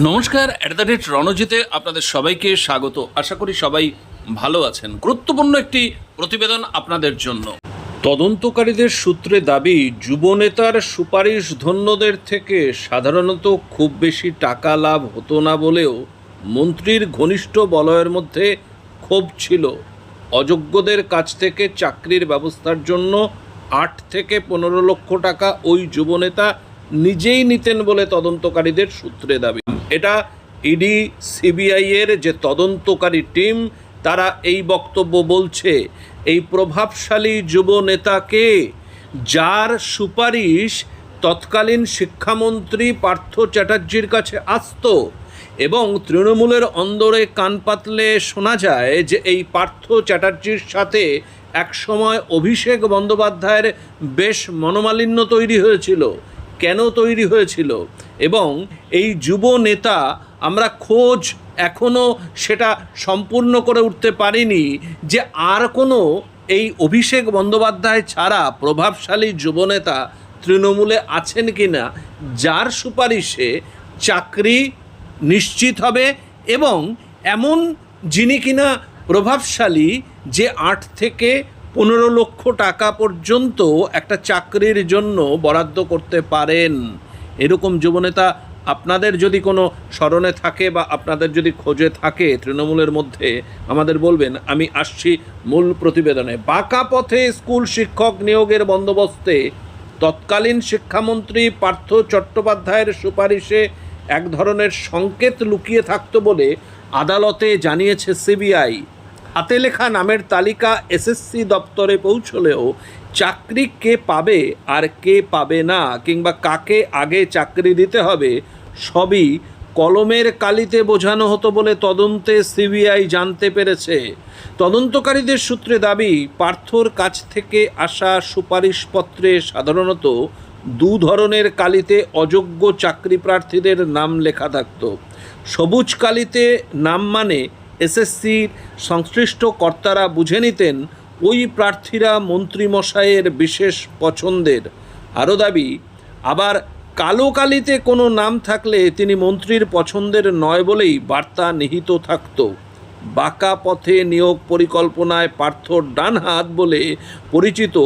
নমস্কার at the rate রণজিতে আপনাদের সবাইকে স্বাগত। আশা করি সবাই ভালো আছেন। গুরুত্বপূর্ণ একটি প্রতিবেদন আপনাদের জন্য। তদন্তকারীদের সূত্রে দাবি, যুবনেতার সুপারিশ ধন্যদের থেকে সাধারণত খুব বেশি টাকা লাভ হতো না বলেও মন্ত্রীর ঘনিষ্ঠ বলয়ের মধ্যে ক্ষোভ ছিল। অযোগ্যদের কাছ থেকে চাকরির ব্যবস্থার জন্য আট থেকে পনেরো লক্ষ টাকা ওই যুবনেতা নিজেই নিতেন বলে তদন্তকারীদের সূত্রে দাবি। এটা ইডি, সিবিআই এর যে তদন্তকারী টিম, তারা এই বক্তব্য বলছে, এই প্রভাবশালী যুব নেতাকে যার সুপারিশ তৎকালীন শিক্ষামন্ত্রী পার্থ চ্যাটার্জির কাছে আসতো এবং তৃণমূলের অন্দরে কান পাতলে শোনা যায় যে এই পার্থ চ্যাটার্জির সাথে একসময় অভিষেক বন্দ্যোপাধ্যায়ের বেশ মনোমালিন্য তৈরি হয়েছিল। কেন তৈরি হয়েছিল? এবং এই যুব নেতা আমরা খোঁজ এখনও সেটা সম্পূর্ণ করে উঠতে পারিনি যে আর কোনো এই অভিষেক বন্দ্যোপাধ্যায় ছাড়া প্রভাবশালী যুবনেতা তৃণমূলে আছেন কি না যার সুপারিশে চাকরি নিশ্চিত হবে এবং এমন যিনি কিনা প্রভাবশালী যে আট থেকে পনেরো লক্ষ টাকা পর্যন্ত একটা চাকরির জন্য বরাদ্দ করতে পারেন। এরকম যুবনেতা আপনাদের যদি কোনো স্মরণে থাকে বা আপনাদের যদি খোঁজে থাকে তৃণমূলের মধ্যে, আমাদের বলবেন, আমি আসছি মূল প্রতিবেদনে। বাঁকা পথে স্কুল শিক্ষক নিয়োগের বন্দোবস্তে তৎকালীন শিক্ষামন্ত্রী পার্থ চট্টোপাধ্যায়ের সুপারিশে এক ধরনের সংকেত লুকিয়ে থাকতো বলে আদালতে জানিয়েছে সিবিআই। হাতে লেখা নামের তালিকা এসএসসি দপ্তরে পৌঁছলেও চাকরি কে পাবে আর কে পাবে না কিংবা কাকে আগে চাকরি দিতে হবে, সবই কলমের কালিতে বোঝানো হতো বলে তদন্তে সিবিআই জানতে পেরেছে। তদন্তকারীদের সূত্রে দাবি, পার্থর কাছ থেকে আসা সুপারিশপত্রে সাধারণত দু ধরনের কালিতে অযোগ্য চাকরি প্রার্থীদের নাম লেখা থাকতো। সবুজ কালিতে নাম মানে এসএসসির সংশ্লিষ্ট কর্তারা বুঝে নিতেন ওই প্রার্থীরা মন্ত্রীমশাইয়ের বিশেষ পছন্দের। আরও দাবি, আবার কালো কালিতে কোনো নাম থাকলে তিনি মন্ত্রীর পছন্দের নয় বলেই বার্তা নিহিত থাকত। বাঁকা পথে নিয়োগ পরিকল্পনায় পার্থর ডান হাত বলে পরিচিত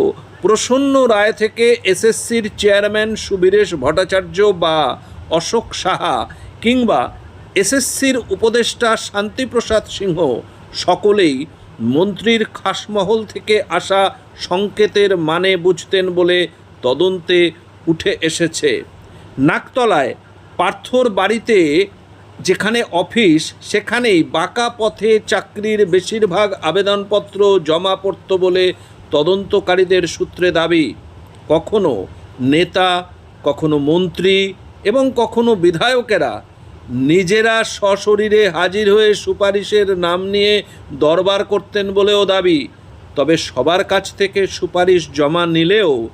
প্রসন্ন রায় থেকে এসএসসির চেয়ারম্যান সুবীরেশ ভট্টাচার্য বা অশোক সাহা কিংবা এসএসসির উপদেষ্টা শান্তিপ্রসাদ সিংহ সকলেই মন্ত্রীর খাসমহল থেকে আসা সংকেতের মানে বুঝতেন বলে তদন্তে উঠে এসেছে। নাকতলায় পার্থর বাড়িতে যেখানে অফিস, সেখানেই বাঁকা পথে চাকরির বেশিরভাগ আবেদনপত্র জমা পড়ত বলে তদন্তকারীদের সূত্রে দাবি। কখনো নেতা, কখনো মন্ত্রী এবং কখনো বিধায়কেরা নিজেরা সশরীরে হাজির হয়ে সুপারিশের নাম নিয়ে দরবার করতেন বলেও দাবি। তবে সবার কাছ থেকে সুপারিশ জমা নিলেও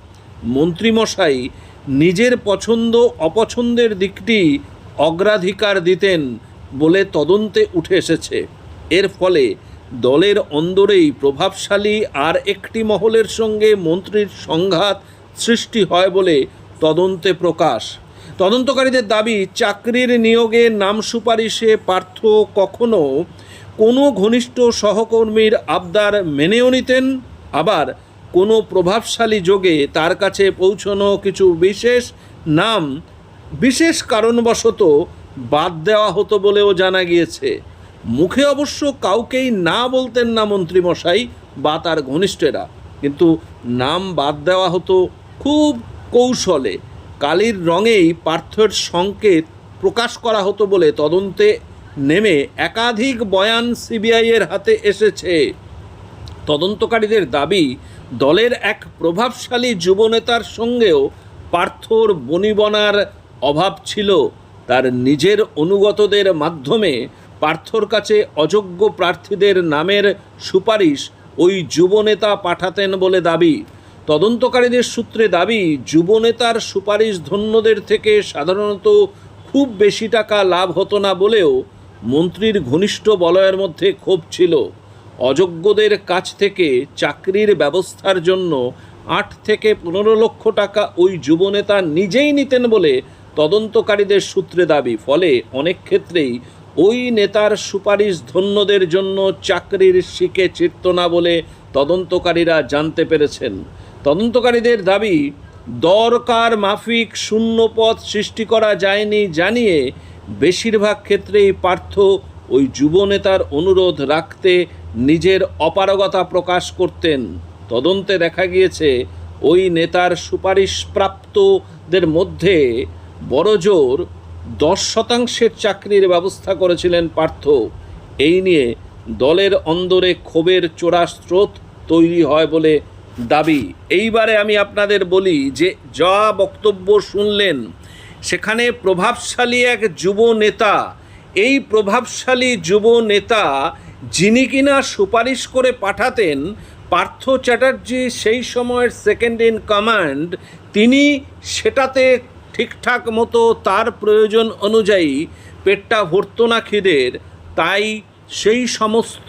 মন্ত্রীমশাই নিজের পছন্দ অপছন্দের দিকটি অগ্রাধিকার দিতেন বলে তদন্তে উঠে এসেছে। এর ফলে দলের অন্দরেই প্রভাবশালী আর একটি মহলের সঙ্গে মন্ত্রীর সংঘাত সৃষ্টি হয় বলে তদন্তে প্রকাশ। তদন্তকারীদের দাবি, চাকরির নিয়োগে নাম সুপারিশে পার্থ কখনো। কোনো ঘনিষ্ঠ সহকর্মীর আবদার মেনেও নিতেন, আবার কোনো প্রভাবশালী যোগে তার কাছে পৌঁছনো কিছু বিশেষ নাম, বিশেষ কারণবশত বাদ দেওয়া হতো বলেও জানা গিয়েছে। মুখে অবশ্য কাউকেই না বলতেন না মন্ত্রীমশাই বা তার ঘনিষ্ঠেরা। কিন্তু নাম বাদ দেওয়া হতো খুব কৌশলে। কালির রঙেই পার্থের সংকেত প্রকাশ করা হতো বলে তদন্তে নেমে একাধিক বয়ান সিবিআইয়ের হাতে এসেছে। তদন্তকারীদের দাবি, দলের এক প্রভাবশালী যুবনেতার সঙ্গেও পার্থর বনিবনার অভাব ছিল। তার নিজের অনুগতদের মাধ্যমে পার্থর কাছে অযোগ্য প্রার্থীদের নামের সুপারিশ ওই যুবনেতা পাঠাতেন বলে দাবি। তদন্তকারীদের সূত্রে দাবি, যুবনেতার সুপারিশ ধন্যদের থেকে সাধারণত খুব বেশি টাকা লাভ হতো না বলেও মন্ত্রীর ঘনিষ্ঠ বলয়ের মধ্যে ক্ষোভ ছিল। অযোগ্যদের কাছ থেকে চাকরির ব্যবস্থার জন্য আট থেকে পনেরো লক্ষ টাকা ওই যুবনেতা নিজেই নিতেন বলে তদন্তকারীদের সূত্রে দাবি। ফলে অনেক ক্ষেত্রেই ওই নেতার সুপারিশ ধন্যদের জন্য চাকরির শিকে চিরত না বলে তদন্তকারীরা জানতে পেরেছেন। তদন্তকারীদের দাবি, দরকার মাফিক শূন্য পদ সৃষ্টি করা যায়নি জানিয়ে বেশিরভাগ ক্ষেত্রেই পার্থ ওই যুবনেতার অনুরোধ রাখতে নিজের অপারগতা প্রকাশ করতেন। তদন্তে দেখা গিয়েছে, ওই নেতার সুপারিশপ্রাপ্তদের মধ্যে বড়জোর দশ শতাংশের চাকরির ব্যবস্থা করেছিলেন পার্থ। এই নিয়ে দলের অন্দরে ক্ষোভের চোরা স্রোত তৈরি হয় বলে দাবি। এইবারে আমি আপনাদের বলি যে, যা বক্তব্য শুনলেন, সেখানে প্রভাবশালী এক যুব নেতা, এই প্রভাবশালী যুব নেতা যিনি কিনা সুপারিশ করে পাঠাতেন পার্থ চ্যাটার্জি সেই সময়ের সেকেন্ড ইন কমান্ড তিনি সেটাতে ঠিকঠাক মতো তার প্রয়োজন অনুযায়ী পেটটা ভরতো না খিদের তাই সেই সমস্ত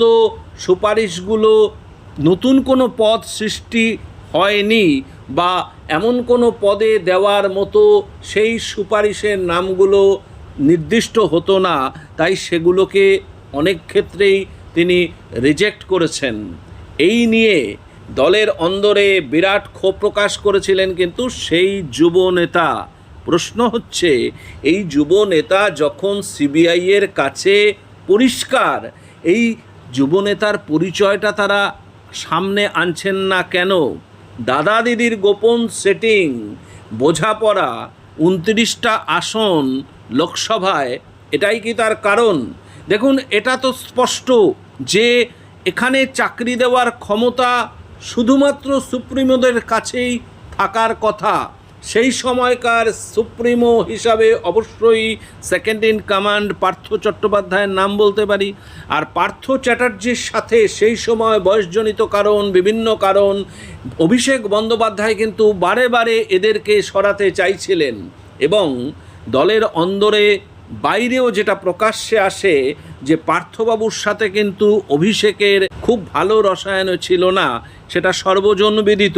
সুপারিশগুলো নতুন কোনো পদ সৃষ্টি হয়নি বা এমন কোনো পদে দেওয়ার মতো সেই সুপারিশের নামগুলো নির্দিষ্ট হতো না, তাই সেগুলোকে অনেক ক্ষেত্রেই তিনি রিজেক্ট করেছেন। এই নিয়ে দলের অন্দরে বিরাট ক্ষোভ প্রকাশ করেছিলেন কিন্তু সেই যুব নেতা। প্রশ্ন হচ্ছে, এই যুব নেতা যখন সিবিআইয়ের কাছে পরিষ্কার, এই যুবনেতার পরিচয়টা তারা সামনে আনছেন না কেন? দাদা দিদির গোপন সেটিং বোঝাপড়া, উনত্রিশটা আসন লোকসভায়, এটাই কি তার কারণ? দেখুন, এটা তো স্পষ্ট যে এখানে চাকরি দেওয়ার ক্ষমতা শুধুমাত্র সুপ্রিমোদের কাছেই থাকার কথা। সেই সময়কার সুপ্রিমো হিসাবে অবশ্যই সেকেন্ড ইন কমান্ড পার্থ চট্টোপাধ্যায়ের নাম বলতে পারি। আর পার্থ চ্যাটার্জির সাথে সেই সময় বয়সজনিত কারণ, বিভিন্ন কারণ, অভিষেক বন্দ্যোপাধ্যায় কিন্তু বারে বারে এদেরকে সরাতে চাইছিলেন এবং দলের অন্দরে বাইরেও যেটা প্রকাশ্যে আসে যে পার্থবাবুর সাথে কিন্তু অভিষেকের খুব ভালো রসায়ন ছিল না, সেটা সর্বজনবিদিত।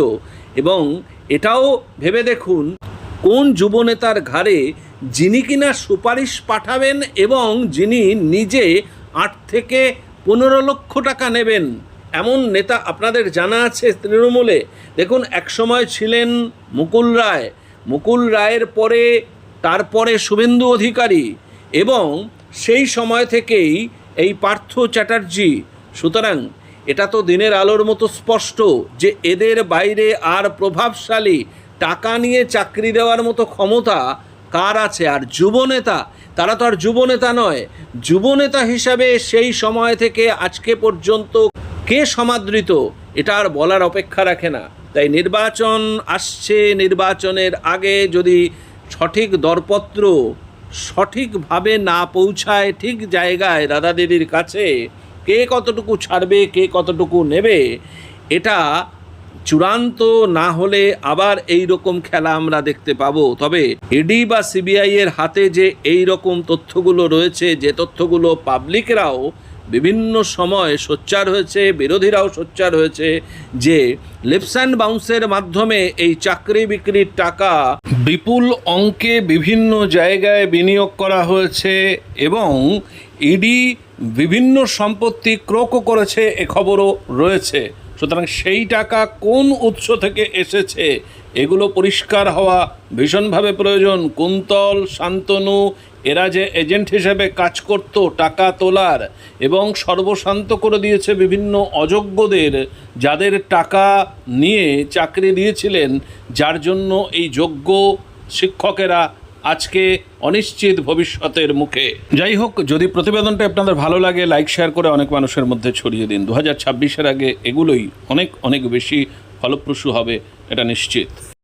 এবং এটাও ভেবে দেখুন, কোন যুবনেতার ঘাড়ে যিনি কিনা সুপারিশ পাঠাবেন এবং যিনি নিজে আট থেকে পনেরো লক্ষ টাকা নেবেন, এমন নেতা আপনাদের জানা আছে তৃণমূলে? দেখুন, একসময় ছিলেন মুকুল রায়। মুকুল রায়ের পরে তারপরে শুভেন্দু অধিকারী এবং সেই সময় থেকেই এই পার্থ চ্যাটার্জি। সুতরাং এটা তো দিনের আলোর মতো স্পষ্ট যে এদের বাইরে আর প্রভাবশালী টাকা নিয়ে চাকরি দেওয়ার মতো ক্ষমতা কার আছে? আর যুবনেতা, তারা তো আর যুবনেতা নয়। যুবনেতা হিসাবে সেই সময় থেকে আজকে পর্যন্ত কে সমাদৃত, এটা আর বলার অপেক্ষা রাখে না। তাই নির্বাচন আসছে, নির্বাচনের আগে যদি সঠিক দরপত্র সঠিকভাবে না পৌঁছায় ঠিক জায়গায় দাদা দিদির কাছে কে কতটুকু ছাড়বে, কে কতটুকু নেবে, এটা চূড়ান্ত না হলে আবার এই রকম খেলা আমরা দেখতে পাবো। তবে ইডি বা সিবিআই এর হাতে যে এই রকম তথ্যগুলো রয়েছে, যে তথ্যগুলো পাবলিকরাও বিভিন্ন সময় সোচ্চার হয়েছে, বিরোধীরাও সোচ্চার হয়েছে যে লিপস বাউন্সের মাধ্যমে এই চাকরি বিক্রির টাকা বিপুল অঙ্কে বিভিন্ন জায়গায় বিনিয়োগ করা হয়েছে এবং ইডি বিভিন্ন সম্পত্তি ক্রোকও করেছে এ খবরও রয়েছে। সুতরাং সেই টাকা কোন উৎস থেকে এসেছে এগুলো পরিষ্কার হওয়া ভীষণভাবে প্রয়োজন। কুন্তল, শান্তনু, এরা যে এজেন্ট হিসেবে কাজ করত, টাকা তোলার, এবং সর্বশান্ত করে দিয়েছে বিভিন্ন অযোগ্যদের, যাদের টাকা নিয়ে চাকরি দিয়েছিলেন, যার জন্য এই যোগ্য শিক্ষকেরা আজকে অনিশ্চিত ভবিষ্যতের মুখে। যাই হোক, যদি প্রতিবেদনটা আপনাদের ভালো লাগে, লাইক, শেয়ার করে অনেক মানুষের মধ্যে ছড়িয়ে দিন। দু হাজার আগে এগুলোই অনেক অনেক বেশি ফলপ্রসূ হবে। এটা নিশ্চিত।